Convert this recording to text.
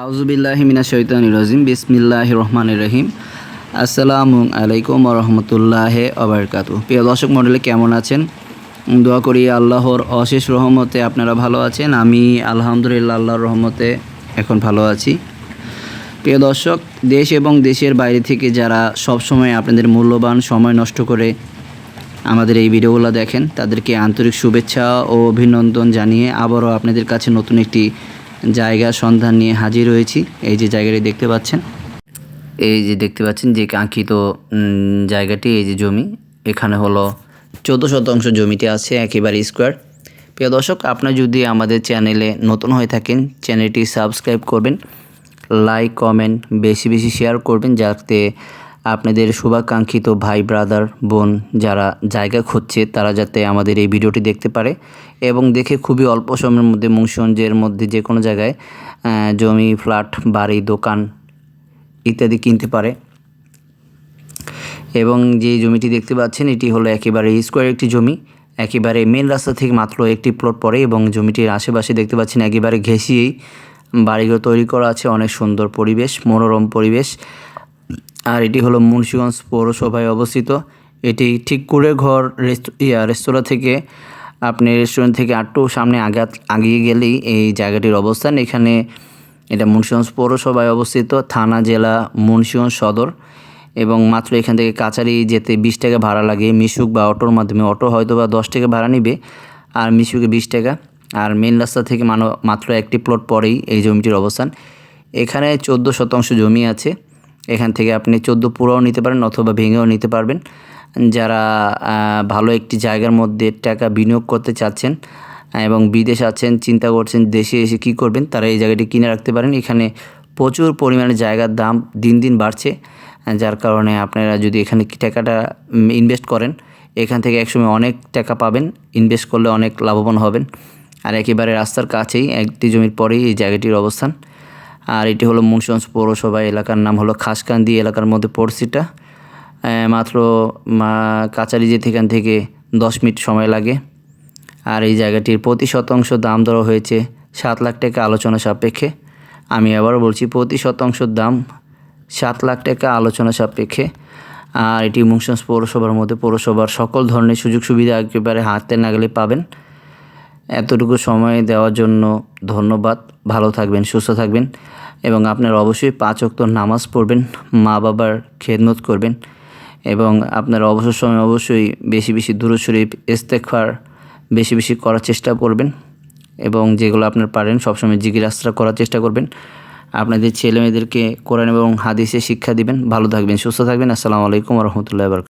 আউজুবিল্লাহিমিনা শৈতান রাজিম বিসমিল্লাহ রহমান রহিম। আসসালামু আলাইকুম রহমতুল্লাহ আবরকাতু প্রিয় দর্শক মণ্ডলী, কেমন আছেন? দোয়া করি আল্লাহর অশেষ রহমতে আপনারা ভালো আছেন। আমি আলহামদুলিল্লাহ আল্লাহর রহমতে এখন ভালো আছি। প্রিয় দর্শক, দেশ এবং দেশের বাইরে থেকে যারা সব সময় আপনাদের মূল্যবান সময় নষ্ট করে আমাদের এই ভিডিওগুলো দেখেন, তাদেরকে আন্তরিক শুভেচ্ছা ও অভিনন্দন জানিয়ে আবারও আপনাদের কাছে নতুন একটি জায়গা সন্ধান নিয়ে হাজির হয়েছি। এই যে জায়গাটি দেখতে পাচ্ছেন। এই যে দেখতে পাচ্ছেন যে কাঙ্ক্ষিত জায়গাটি, এই যে জমি। এখানে হলো চোদ্দ শতাংশ জমিতে আছে একেবারে স্কোয়ার। প্রিয় দর্শক, আপনার যদি আমাদের চ্যানেলে নতুন হয়ে থাকেন, চ্যানেলটি সাবস্ক্রাইব করবেন, লাইক, কমেন্ট বেশি বেশি শেয়ার করবেন, যাতে আপনাদের শুভাকাঙ্ক্ষিত ভাই ব্রাদার বোন যারা জায়গা খুঁজছে, তারা যাতে আমাদের এই ভিডিওটি দেখতে পারে এবং দেখে খুবই অল্প সময়ের মধ্যে মুন্সিগঞ্জের মধ্যে যে কোনো জায়গায় জমি ফ্ল্যাট বাড়ি, দোকান ইত্যাদি কিনতে পারে। এবং যে জমিটি দেখতে পাচ্ছেন, এটি হলো একেবারে স্কোয়ার একটি জমি। একেবারে মেন রাস্তা থেকে মাত্র একটি প্লট পড়ে এবং জমিটির আশেপাশে দেখতে পাচ্ছেন একেবারে ঘেঁষিয়েই বাড়িঘর তৈরি করা আছে। অনেক সুন্দর পরিবেশ, মনোরম পরিবেশ। আর এটি হলো মুন্সিগঞ্জ পৌরসভায় অবস্থিত। এটি ঠিক কুড়ে ঘর ইয়া, রেস্তোরাঁ থেকে আপনি রেস্টুরেন্ট থেকে আটটু সামনে আগা আগিয়ে গেলেই এই জায়গাটির অবস্থান। এখানে এটা মুন্সিগঞ্জ পৌরসভায় অবস্থিত, থানা, জেলা, মুন্সিগঞ্জ সদর এবং মাত্র এখান থেকে কাছারি যেতে বিশ টাকা ভাড়া লাগে। মিশুক বা অটোর মাধ্যমে অটো হয়তো বা দশ টাকা ভাড়া নিবে, আর মিশুকে বিশ টাকা। আর মেন রাস্তা থেকে মানো, মাত্র একটি প্লট পরেই এই জমিটির অবস্থান। এখানে চোদ্দ শতাংশ জমি আছে। এখান থেকে আপনি চোদ্দ পুরোও নিতে পারেন অথবা ভেঙেও নিতে পারবেন। যারা ভালো একটি জায়গার মধ্যে টাকা বিনিয়োগ করতে চাচ্ছেন এবং বিদেশ আছেন, চিন্তা করছেন দেশে এসে কী করবেন, তারা এই জায়গাটি কিনে রাখতে পারেন। এখানে প্রচুর পরিমাণে জায়গার দাম দিন দিন বাড়ছে, যার কারণে আপনারা যদি এখানে টাকাটা ইনভেস্ট করেন, এখান থেকে একসময় অনেক টাকা পাবেন ইনভেস্ট করলে অনেক লাভবান হবেন। আর একেবারে রাস্তার কাছেই, একটি জমির পরেই এই জায়গাটির অবস্থান। আর এটি হলো মুন্সিগঞ্জ পৌরসভা এলাকার নাম হলো খাসকান্দি এলাকার মধ্যে পড়ছে এটা মাত্র কাচারি যেতে এখান থেকে দশ মিনিট সময় লাগে। আর এই জায়গাটির প্রতি শতাংশ দাম ধরা হয়েছে সাত লাখ টাকা আলোচনা সাপেক্ষে। আমি আবার বলছি, প্রতি শতাংশ দাম সাত লাখ টাকা আলোচনা সাপেক্ষে। আর এটি মুন্সিগঞ্জ পৌরসভার মধ্যে পৌরসভার সকল ধরনের সুযোগ সুবিধা একেবারে হাতে নাগালে পাবেন। এতটুকু সময় দেওয়ার জন্য ধন্যবাদ। ভালো থাকবেন, সুস্থ থাকবেন এবং আপনারা অবশ্যই পাঁচ অক্ত নামাজ পড়বেন, মা বাবার খেদমত করবেন এবং আপনারা অবসর সময় অবশ্যই বেশি বেশি দূর শরীফ ইস্তেকফার বেশি বেশি করার চেষ্টা করবেন এবং যেগুলো আপনার পারেন সবসময় জিগির করার চেষ্টা করবেন। আপনাদের ছেলে মেয়েদেরকে কোরআন এবং হাদিসে শিক্ষা দিবেন। ভালো থাকবেন, সুস্থ থাকবেন। আসসালামু আলাইকুম রহমতুল্লাহ